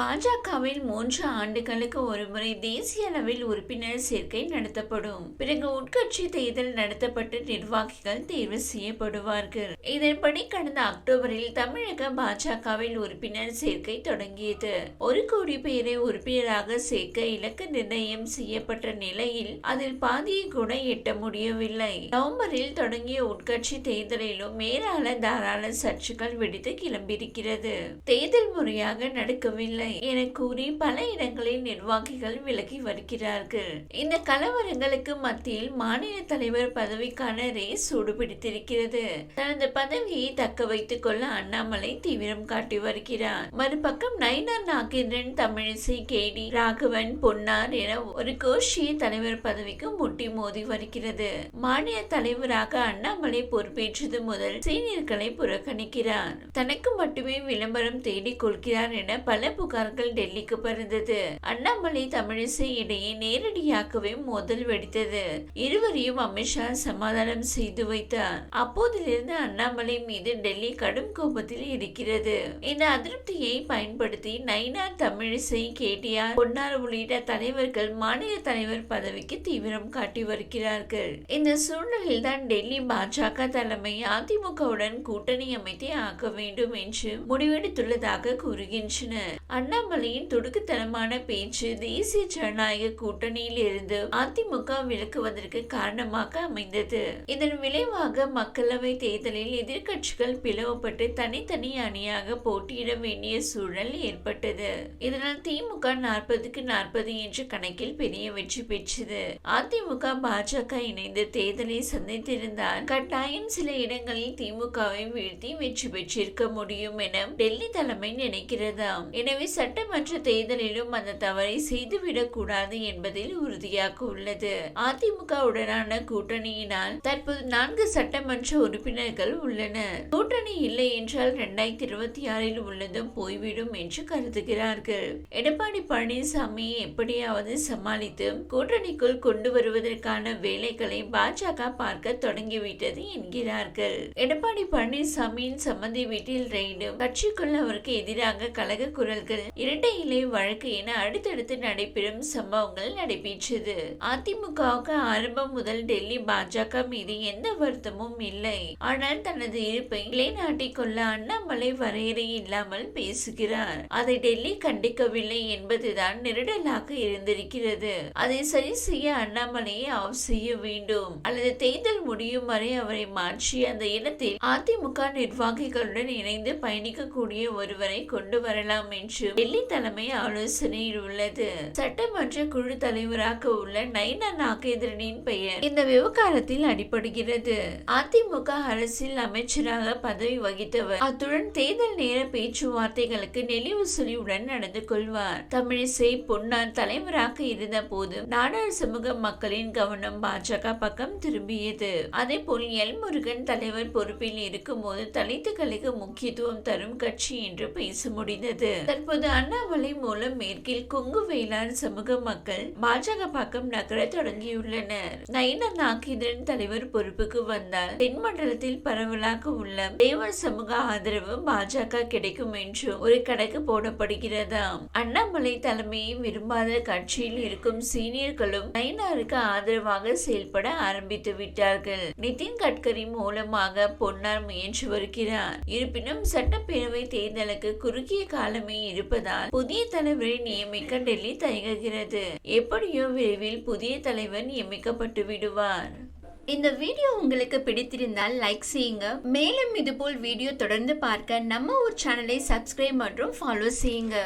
பாஜகவில் மூன்று ஆண்டுகளுக்கு ஒருமுறை தேசிய அளவில் உறுப்பினர் சேர்க்கை நடத்தப்படும். பிறகு உட்கட்சி தேர்தல் நடத்தப்பட்டு நிர்வாகிகள் தேர்வு செய்யப்படுவார்கள். இதன்படி கடந்த அக்டோபரில் தமிழக பாஜகவில் உறுப்பினர் சேர்க்கை தொடங்கியது. ஒரு கோடி பேரை உறுப்பினராக சேர்க்க இலக்கு நிர்ணயம் செய்யப்பட்ட நிலையில் அதில் பாதியை கூட எட்ட முடியவில்லை. நவம்பரில் தொடங்கிய உட்கட்சி தேர்தலிலும் மேலாள தாராள சர்ச்சைகள் வெடித்து கிளம்பியிருக்கிறது. தேர்தல் முறையாக நடக்கவில்லை. என கூறி பல இடங்களில் நிர்வாகிகள் விலகி வருகிறார்கள். இந்த கலவரங்களுக்கு மத்தியில் மாநில தலைவர் பதவிக்கான ரேஸ் சூடுபிடித்திருக்கிறது. தனது பதவியை தக்க வைத்துக் கொள்ள அண்ணாமலை தீவிரம் காட்டி வருகிறார். மறுபக்கம் நயினார் நாகேந்திரன் தமிழிசை கேடி ராகவன் பொன்னார் என ஒரு கோஷிய தலைவர் பதவிக்கு முட்டி மோதி வருகிறது. மாநில தலைவராக அண்ணாமலை பொறுப்பேற்றது முதல் சீனியர்களை புறக்கணிக்கிறார். தனக்கு மட்டுமே விளம்பரம் தேடிக் கொள்கிறார் என பல புகார் புகார்கள் டெல்லிக்கு பறந்தது. அண்ணாமலை தமிழிசை இடையே நேரடியாகவே மோதல் வெடித்தது. இருவரையும் அமித்ஷா சமாதானம் செய்து வைத்தார். அப்போதிலிருந்து அண்ணாமலை மீது டெல்லி கடும் கோபத்தில் இருக்கிறது. இந்த அதிருப்தியை பயன்படுத்தி நைனா தமிழிசை கேடிஆர் பொன்னார் உள்ளிட்ட தலைவர்கள் மாநில தலைவர் பதவிக்கு தீவிரம் காட்டி வருகிறார்கள். இந்த சூழ்நிலையில் தான் டெல்லி பாஜக தலைமை அதிமுகவுடன் கூட்டணி அமைத்தே ஆக்க வேண்டும் என்று முடிவெடுத்துள்ளதாக கூறுகின்றனர். அண்ணாமலையின் துடுக்குத்தனமான பேச்சு தேசிய ஜனநாயக கூட்டணியில் இருந்து அதிமுக விலக்குவதற்கு காரணமாக அமைந்தது. இதன் விளைவாக மக்களவை தேர்தலில் எதிர்கட்சிகள் பிளவுபட்டு தனித்தனி அணியாக போட்டியிட வேண்டிய சூழல் ஏற்பட்டது. இதனால் திமுக நாற்பதுக்கு நாற்பது என்ற கணக்கில் பெரிய வெற்றி பெற்றது. அதிமுக பாஜக இணைந்து தேர்தலை சந்தித்திருந்தால் கட்டாயம் சில இடங்களில் திமுகவை வீழ்த்தி வெற்றி பெற்றிருக்க முடியும் என டெல்லி தலைமை நினைக்கிறதாம். எனவே சட்டமன்ற தேர்தலிலும் அந்த தவறை செய்துவிடக் கூடாது என்பதில் உறுதியாக உள்ளது. அதிமுகவுடனான கூட்டணியினால் தற்போது நான்கு சட்டமன்ற உறுப்பினர்கள் உள்ளனர். கூட்டணி இல்லை என்றால் இரண்டாயிரத்தி இருபத்தி ஆறில் உள்ளதும் போய்விடும் என்று கருதுகிறார்கள். எடப்பாடி பழனிசாமியை எப்படியாவது சமாளித்து கூட்டணிக்குள் கொண்டு வருவதற்கான வேலைகளை பாஜக பார்க்க தொடங்கிவிட்டது என்கிறார்கள். எடப்பாடி பழனிசாமியின் சம்மந்தி வீட்டில் ரெய்டும் கட்சிக்குள் அவருக்கு எதிராக கழக குரல்கள் இரட்டை இலை வழக்கு என அடுத்தடுத்து நடைபெறும் சம்பவங்கள் நடைபெற்றது. அதிமுகவுக்கு ஆரம்பம் முதல் டெல்லி பாஜக மீது எந்த வருத்தமும் இல்லை. ஆனால் தனது இருப்பை நிலைநாட்டிக் கொள்ள அண்ணாமலை வரையறை இல்லாமல் பேசுகிறார். அதை டெல்லி கண்டிக்கவில்லை என்பதுதான் நெருடலாக இருந்திருக்கிறது. அதை சரி செய்ய அண்ணாமலையை ஆஃப் செய்ய வேண்டும். அல்லது தேர்தல் முடியும் வரை அவரை மாற்றி அந்த இடத்தில் அதிமுக நிர்வாகிகளுடன் இணைந்து பயணிக்கக்கூடிய ஒருவரை கொண்டு வரலாம் என்று டெல்லி தலைமை ஆலோசனையில் உள்ளது. சட்டமன்ற குழு தலைவராக உள்ள நைனா நாகேந்திரனின் பெயர் இந்த விவகாரத்தில் அடிபடுகிறது. அதிமுக அரசில் அமைச்சராக பதவி வகித்தவர். அத்துடன் தேர்தல் நேர பேச்சுவார்த்தைகளுக்கு நெளிவு சுழிவுடன் நடந்து கொள்வார். தமிழிசை பொன்னார் தலைவராக இருந்த போது நாடார் சமூக மக்களின் கவனம் பாஜக பக்கம் திரும்பியது. அதே போல் எல் முருகன் தலைவர் பொறுப்பில் இருக்கும்போது தலித்துகளுக்கு முக்கியத்துவம் தரும் கட்சி என்று பேச முடிந்தது. தற்போது அண்ணாமலை மூலம் மேற்கில் கொங்கு வேளாண் சமூக மக்கள் பாஜக பக்கம் நகர தொடங்கியுள்ளனர். நயின நாகேந்திரன் தலைவர் பொறுப்புக்கு வந்தால் தென் மண்டலத்தில் பரவலாக உள்ள தேவர் சமூக ஆதரவு பாஜக கிடைக்கும் என்று ஒரு கணக்கு போடப்படுகிறதாம். அண்ணாமலை தலைமையை விரும்பாத கட்சியில் இருக்கும் சீனியர்களும் நயினாருக்கு ஆதரவாக செயல்பட ஆரம்பித்து விட்டார்கள். நிதின் கட்கரி மூலமாக பொன்னார் முயன்று வருகிறார். இருப்பினும் சட்டப்பேரவை தேர்தலுக்கு குறுகிய காலமே இருப்பதால் புதிய தலைவரை நியமிக்க டெல்லி தயங்குகிறது. எப்படியோ விரைவில் புதிய தலைவர் நியமிக்கப்பட்டு விடுவார். இந்த வீடியோ உங்களுக்கு பிடித்திருந்தால் லைக் செய்யுங்க. மேலும் இதுபோல் வீடியோ தொடர்ந்து பார்க்க நம்ம ஊர் சேனலை சப்ஸ்கிரைப் மற்றும் ஃபாலோ செய்யுங்க.